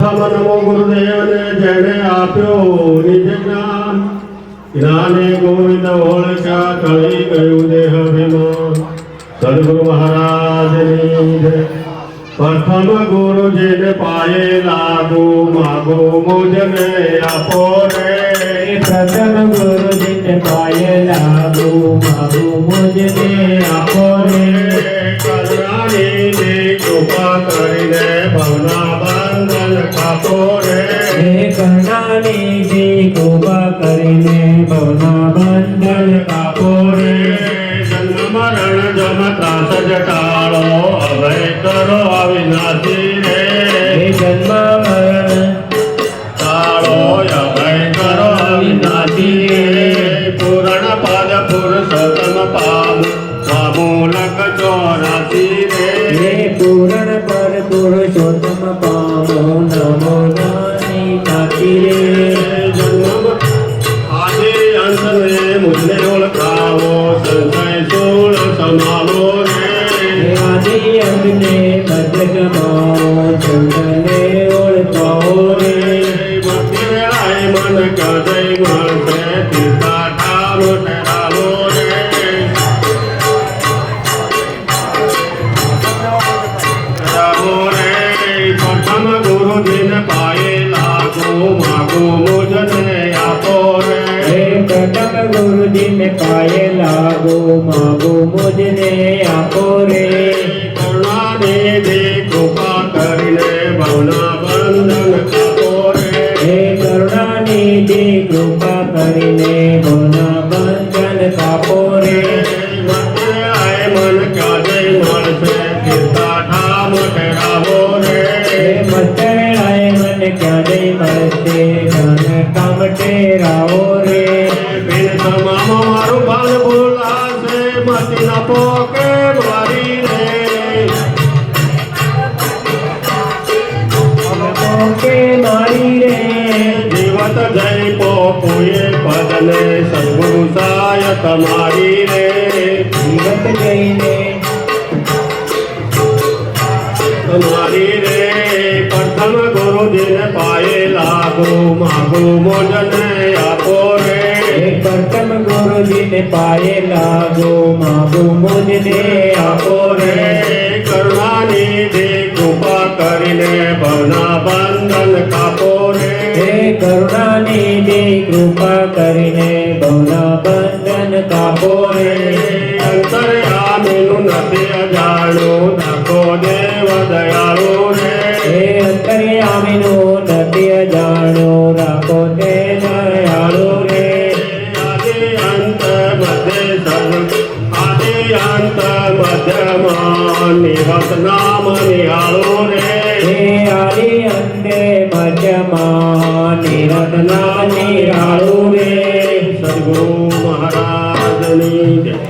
નમો ગુરુદેવને જેને આપ્યો નિજ જ્ઞાન. જ્ઞાને ગોવિંદ ઓળખ્યા કળી ગયું દેહ ભીમ. સદગુરુ મહારાજની જય. પ્રથમ ગુરુજીને પાયે લાગુ, માગો, મુજને આપો રે. પ્રથમ ગુરુજીને પાયે લાગુ, માગો, મુજને આપો રે. કરુણાની જે કૃપા કરીને ભવના બંધન કાપો રે. મરણ જમતા સજ ટાળો અભય કરો અવિનાશી રે જન્મ મરણ ટાળો અભય કરો. અવિનાશી રે પૂરણ પદ પુરુષોત્તમ પામ સ્વામૂલક ચોરાસી રે પૂરણ પર પુરુષોત્તમ પામો. આદિ અંતને મધ્ય ગમાવો ચંદને ઓળખાવો રે ભક્તિ વેળાએ મન કદય મળશે પિતા ઠામ ઠરાવો રે ઠરાવો રે પ્રથમ ગુરુજીને પાયે લાગો માગો મુજને આપો રે હે પ્રથમ ગુરુજીને પાયે લાગો માગો મુજને આપો રે જે કૃપા કરીને ભોના બંધન કાપો રે. વેળાએ મન કદય મળશે પિતા ઠામ ઠરાવો રે. મને કામ બિન તમામ મારું મતી ના પોકે મારી રે. કે મારી રે. જીવત જય પોપુએ પદને સદગુરુ સાય તમારી રે જીવત જઈને તમારી રે પ્રથમ ગુરુજીને પાયેલા ગુરુ માગુ મોજને આપો રે પ્રથમ ગુરુજીને પાયેલા લાગો માગુ મોજને આપો રે કરુણાની દે કૃપા કરીને ભવના બંધન કાપો રે હે કરુણાની દે કૃપા કરીને ભવના બંધન કાપો રે અંતર્યામીનું નથી અજાણું નાખો દેવ દયાળુ રે હે અંતર્યામીનું નથી અજાણો રાખો તે દયાળુ રે આદિ અંત મધ્ય સર્વ આદિ અંત મધ્યમાં નિરત નામ નિહાળો રે હે આદિ અંતે મધ્યમાં નિરત નામ નિરાળુ રે સદગુરુ મહારાજની જય.